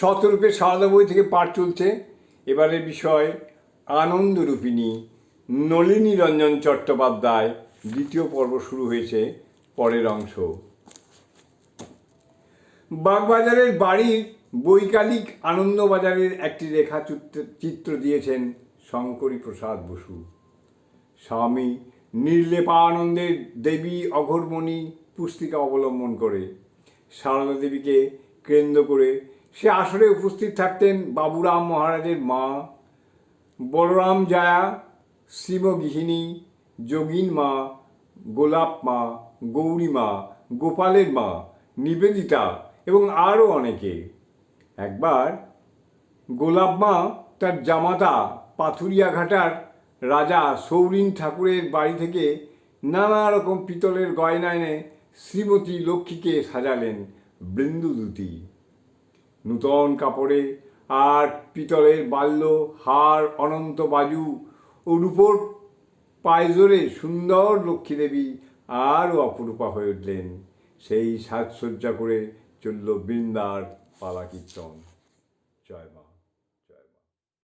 শতরূপে সারদা বই থেকে পাঠ চলছে। এবারের বিষয়, আনন্দরূপিণী, নলিনী রঞ্জন চট্টোপাধ্যায়, দ্বিতীয় পর্ব শুরু হয়েছে, পরের অংশ। বাগবাজারের বাড়ির বৈকালিক আনন্দবাজারের একটি রেখা চিত্র- দিয়েছেন শঙ্করী প্রসাদ বসু। স্বামী নির্লেপানন্দের দেবী অঘরমণি পুস্তিকা অবলম্বন করে। সারদা দেবীকে কেন্দ্র করে সে আসরে উপস্থিত থাকতেন বাবুরাম মহারাজের মা, বলরাম জায়া, শিবগৃহিণী, যোগিন মা, গোলাপ মা, গৌরী মা, গোপালের মা, নিবেদিতা এবং আরও অনেকে। একবার গোলাপ মা তার জামাতা পাথুরিয়াঘাটার রাজা সৌরিন ঠাকুরের বাড়ি থেকে নানা রকম পিতলের গয়না এনে শ্রীমতী লক্ষ্মীকে সাজালেন বৃন্দুদূতি। নূতন কাপড়ে আর পিতলের বাল্য হার অনন্ত বাজু ও রূপোর পায়জোরে সুন্দর লক্ষ্মীদেবী আরও অপরূপা হয়ে উঠলেন। সেই সাজসজ্জা করে চলল বৃন্দার পালা কীর্তন জয় মা।